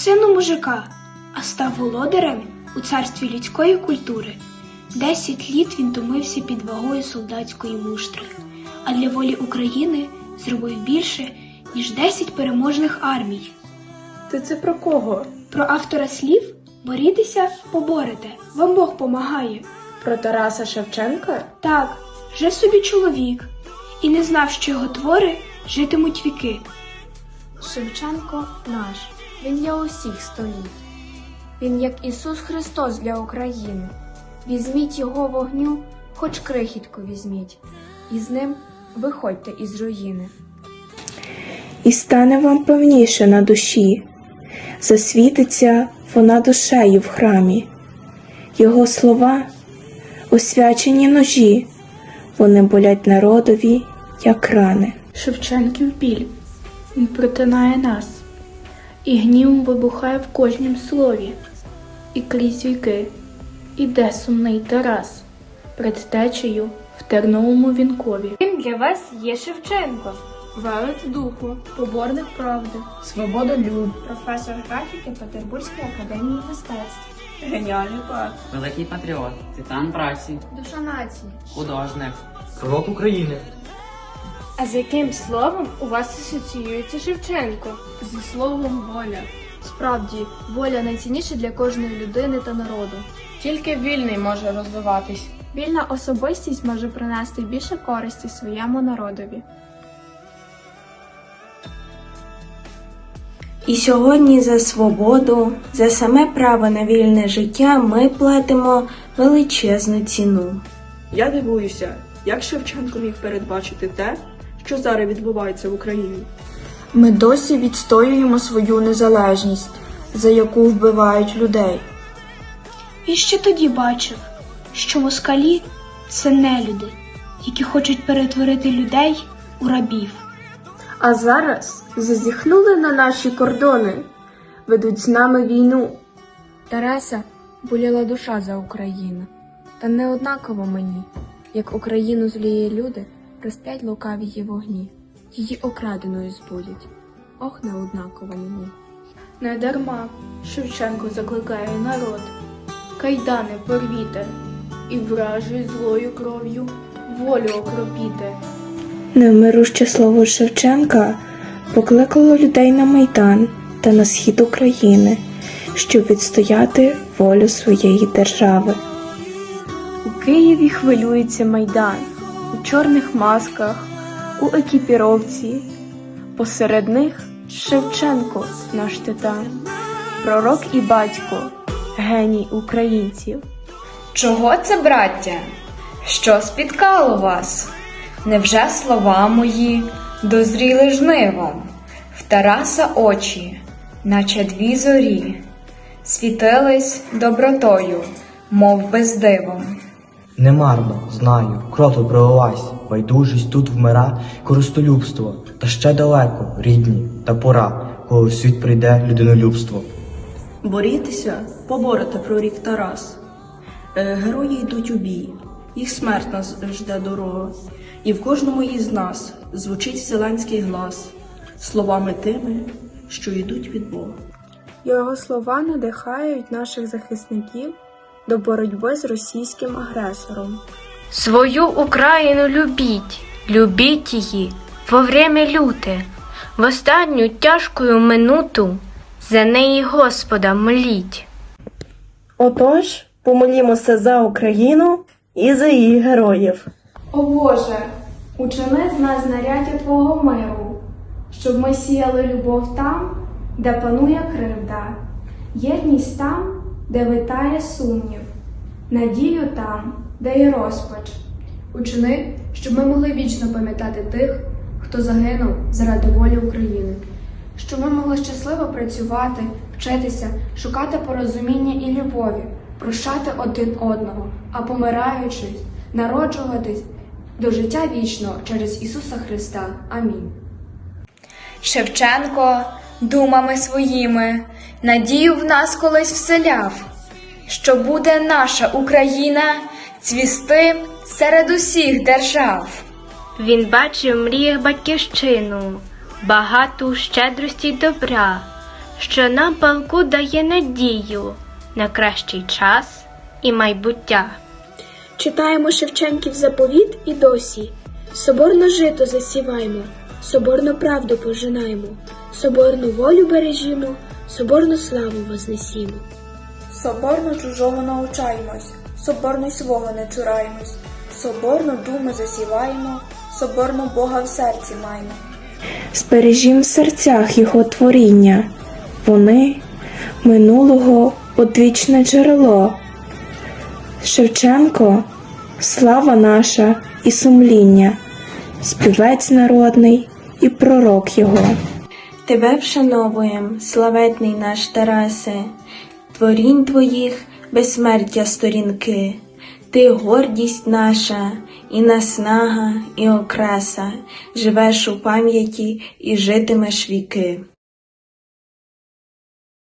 сину мужика, а став володарем у царстві людської культури. Десять літ він томився під вагою солдатської муштри, а для волі України зробив більше, ніж десять переможних армій. Ти це про кого? Про автора слів борітеся, поборете, вам Бог помагає. Про Тараса Шевченка? Так, жив собі чоловік, і не знав, що його твори житимуть віки. Шевченко наш, він є усіх століть. Він як Ісус Христос для України. Візьміть його вогню, хоч крихітку візьміть, і з ним виходьте із руїни. і стане вам певніше на душі, засвітиться вона душею в храмі, його слова освячені ножі, вони болять народові, як рани. Шевченків біль. Він протинає нас, і гнів вибухає в кожнім слові, і крізь віки іде сумний Тарас перед течею в терновому вінкові. Ким для вас є Шевченко? Велець духу, поборник правди, Свободолюб, Професор графіки Петербурзької академії мистецтв. геніальний поет, Великий патріот, титан праці, Душа нації. художник. Пророк України. А з яким словом у вас асоціюється Шевченко? зі словом воля. Справді, воля найцінніша для кожної людини та народу. тільки вільний може розвиватись. Вільна особистість може принести більше користі своєму народові. І сьогодні за свободу, за саме право на вільне життя ми платимо величезну ціну. Я дивуюся, як Шевченко міг передбачити те, що зараз відбувається в Україні. Ми досі відстоюємо свою незалежність, за яку вбивають людей. Він ще тоді бачив, що москалі це нелюди, які хочуть перетворити людей у рабів. А зараз зазіхнули на наші кордони, ведуть з нами війну. Тараса боліла душа за Україну, та не однаково мені, як Україну зліє люди, розп'ять лукаві її вогні, її окраденою збудять. Ох, не однаково мені. Не дарма Шевченко закликає народ. Кайдани порвіте, і вражою злою кров'ю волю окропіте. Невмируще слово Шевченка покликало людей на Майдан та на схід України, щоб відстояти волю своєї держави. У Києві хвилюється майдан чорних масках, у екіпіровці. Посеред них Шевченко, наш титан, пророк і батько, геній українців. Чого це, браття? Що спіткало вас? Невже слова мої дозріли жнивом? В Тараса очі, наче дві зорі, світились добротою, мов би з дивом. Немарно, знаю, кров тут пролилась, байдужість тут вмира, користолюбство, та ще далеко, рідні, та пора, коли в світ прийде людинолюбство. Борітеся, поборете прорік Тарас. Е, Герої йдуть у бій, їх смерть нас жде дорога, і в кожному із нас звучить вселенський глас словами тими, що йдуть від Бога. Його слова надихають наших захисників до боротьби з російським агресором. Свою Україну любіть, любіть її во время люте, в останню тяжкую минуту за неї Господа моліть. Отож, помолімося за Україну і за її героїв. О Боже, учини з нас знаряддя Твого миру, щоб ми сіяли любов там, де панує кривда, єдність там, де витає сумнів, надію там, де є розпач. Учини, щоб ми могли вічно пам'ятати тих, хто загинув заради волі України, щоб ми могли щасливо працювати, вчитися, шукати порозуміння і любові, прощати один одного, а помираючись, народжуватись до життя вічного через Ісуса Христа. Амінь. Шевченко думами своїми надію в нас колись вселяв, що буде наша Україна цвісти серед усіх держав. Він бачив в мріях батьківщину, багату щедрості й добра, що нам палку дає надію на кращий час і майбуття. Читаємо Шевченків заповіт і досі. Соборно жито засіваємо, соборно правду пожинаємо, соборну волю бережімо, соборну славу вознесімо. Соборно чужого навчаємось, соборно й свого не цураємось, соборно думи засіваємо, соборно Бога в серці маємо. Збережім в серцях його творіння. Вони минулого одвічне джерело. Шевченко слава наша і сумління, співець народний і пророк його. Тебе вшановуєм, славетний наш Тарасе, творінь твоїх безсмертя сторінки. Ти гордість наша, і наснага, і окраса, живеш у пам'яті і житимеш віки.